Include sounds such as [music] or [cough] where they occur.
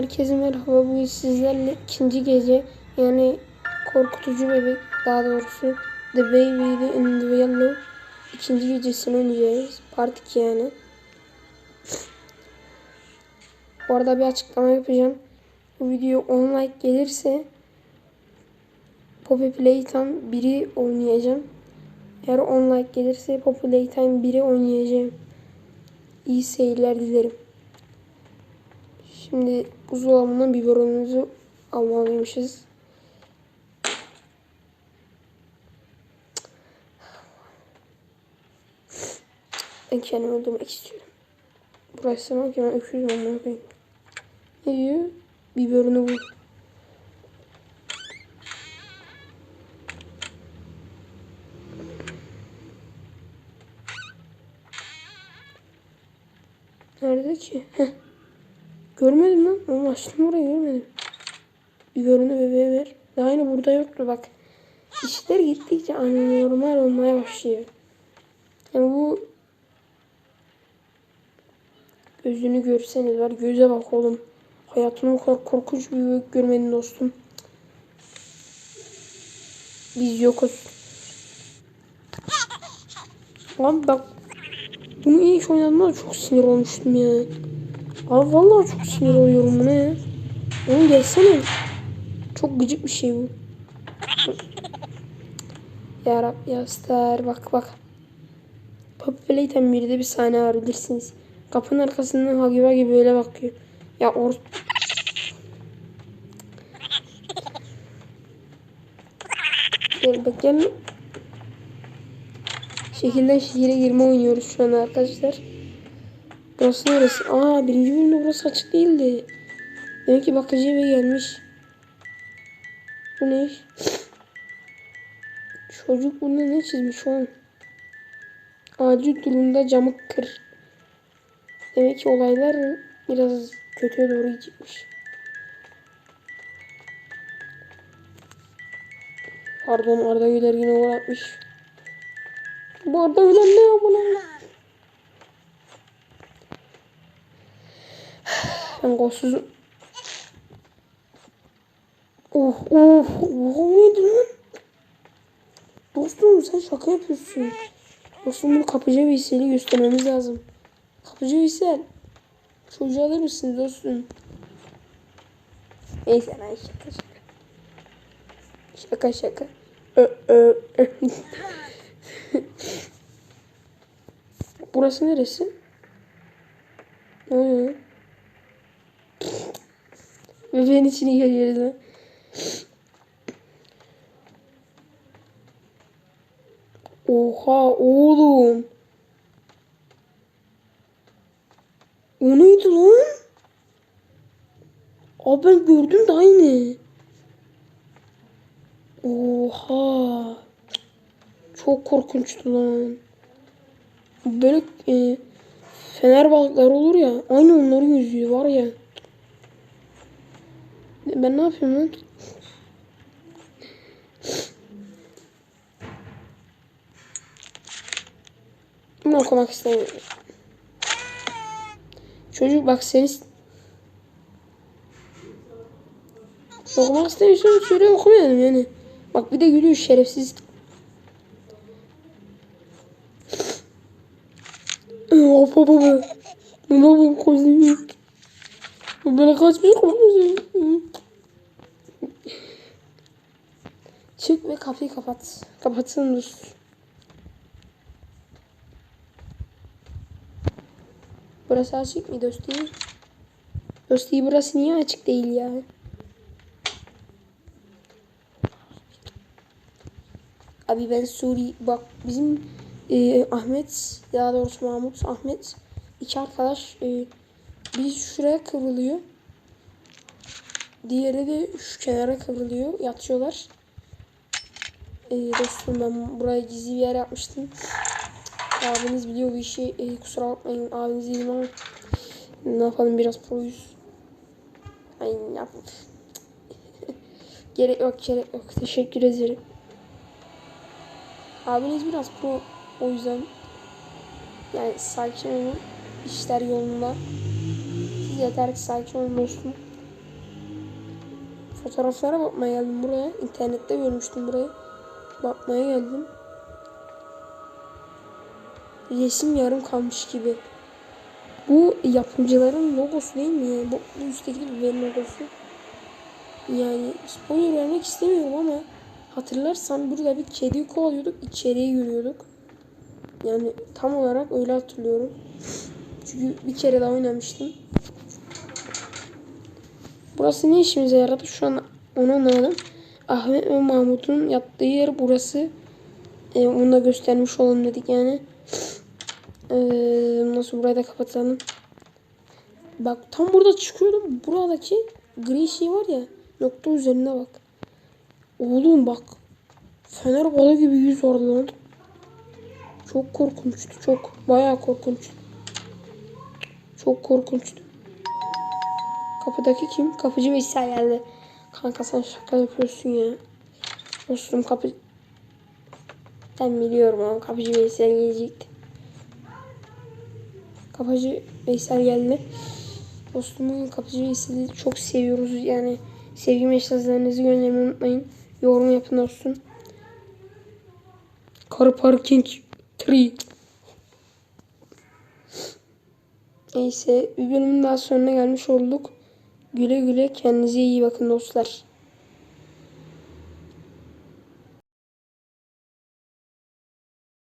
Herkese merhaba. Bugün sizlerle ikinci gece yani korkutucu bebek daha doğrusu The Baby in the Yellow ikinci gecesini oynayacağız. Part 2 yani. Bu arada bir açıklama yapacağım. Bu video 10 like gelirse Poppy Playtime 1'i oynayacağım. Eğer 10 like gelirse Poppy Playtime 1'i oynayacağım. İyi seyirler dilerim. Şimdi buzdolabından biberonumuzu almalıymışız. Ben kendimi öldürmek istiyorum. Burası bak ya öküz olmaya koyayım. Ne diyor? Biberonu bul. Nerede ki? Heh. Görmedim lan. Ama açtım orayı görmedim. Biberonu bebeğe ver. Daha aynı burada yoktu bak. İşler gittikçe anormal olmaya başlıyor. Yani bu gözünü görseniz var. Göze bak oğlum. Hayatımda o kadar korkunç bir bebek görmedim dostum. Biz yokuz. Lan bak. Bunu ilk oynadığımda çok sinir olmuştum ya. Abi vallahi çok sinir oluyorum buna ya. Oğlum gelsene. Çok gıcık bir şey bu. Ya Rab ya Star bak bak. Poppy Playtime 1'de bir sahne var bilirsiniz. Kapının arkasından Hagiva gibi böyle bakıyor. Ya or... Gel bak gel. Şekilden şehire girme oynuyoruz şu an arkadaşlar. Burası neresi? Aa birinci bölümde burası açık değildi. Demek ki bakıcı eve gelmiş. Bu ne? Çocuk bunda ne çizmiş oğlum? Acil durumda camı kır. Demek ki olaylar biraz kötüye doğru gidecekmiş. Pardon Arda Güler yine gol. Bu Arda Güler ne ya? Ben golsüzüm. Oh oh oh neydi lan? Dostum sen şaka yapıyorsun. Dostum bunu kapıcı Veysel'i göstermemiz lazım. Kapıcı Veysel. Çocuğu alır mısın dostum? Neyse lan şaka şaka. Şaka şaka. Ö, ö, ö. [laughs] Burası neresi? Ne oluyor? Bebeğin içine geliyoruz lan. Oha oğlum. O neydi lan? Abi ben gördüm de aynı. Oha. Çok korkunçtu lan. Böyle e, fener balıkları olur ya. Aynı onların yüzüğü var ya. Ben ne yapıyorum lan? Bunu okumak istemiyorum. Çocuk bak seni okumak istemiyorsan şöyle okumayalım yani. Bak bir de gülüyor şerefsiz. Hop hop hop. Ne yapayım Böyle kaçmış kozum. Çık ve kapıyı kapat. Kapatsın dur. Burası açık mı Dosti? Dosti burası niye açık değil ya? Abi ben Suri bak bizim e, Ahmet daha doğrusu Mahmut Ahmet iki arkadaş e, bir şuraya kıvrılıyor. Diğeri de şu kenara kıvrılıyor. Yatıyorlar. E, dostum ben buraya gizli bir yer yapmıştım. Abiniz biliyor bu işi. E, kusura bakmayın abiniz değilim ama ne yapalım biraz proyuz. Ay yap. [laughs] gerek yok gerek yok. Teşekkür ederim. Abiniz biraz pro o yüzden yani sakin olun. İşler yolunda. Yeter ki sakin dostum. Fotoğraflara bakmaya geldim buraya. İnternette görmüştüm burayı. Bakmaya geldim. Resim yarım kalmış gibi. Bu yapımcıların logosu değil mi ya? Bu, bu üstteki biberin logosu. Yani spoiler vermek istemiyorum ama hatırlarsan burada bir kediyi kovalıyorduk, içeriye yürüyorduk. Yani tam olarak öyle hatırlıyorum. Çünkü bir kere daha oynamıştım. Burası ne işimize yaradı şu an onu anlamadım. Ahmet ve Mahmut'un yattığı yer burası. Ee, onu da göstermiş olalım dedik yani. Ee, nasıl burayı da kapatalım. Bak tam burada çıkıyordum. Buradaki gri şey var ya. Nokta üzerine bak. Oğlum bak. Fener balı gibi yüz vardı lan. Çok korkunçtu. Çok. Bayağı korkunçtu. Çok korkunçtu. Kapıdaki kim? Kapıcı Veysel geldi. Kanka sen şaka yapıyorsun ya. Dostum kapı... Ben biliyorum ama kapıcı Veysel gelecekti. Kapıcı Veysel geldi. Dostum bugün kapıcı Veysel'i çok seviyoruz. Yani sevgi mesajlarınızı göndermeyi unutmayın. Yorum yapın dostum. Car Parking 3 Neyse bir bölümün daha sonuna gelmiş olduk. Güle güle kendinize iyi bakın dostlar.